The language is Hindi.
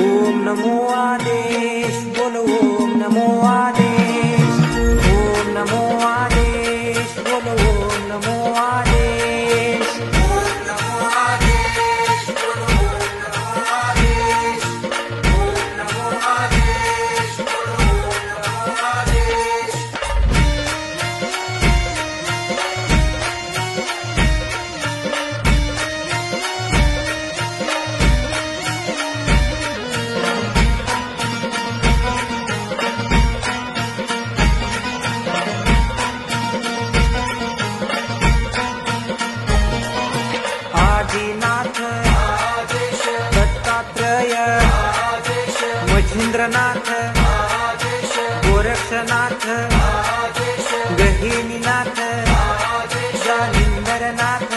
ओम नमो आदेश बोलो ओम नमो आदेश आदिनाथ दत्तात्रय मच्छिंद्रनाथ गोरक्षनाथ गहिनीनाथ जानिंदरनाथ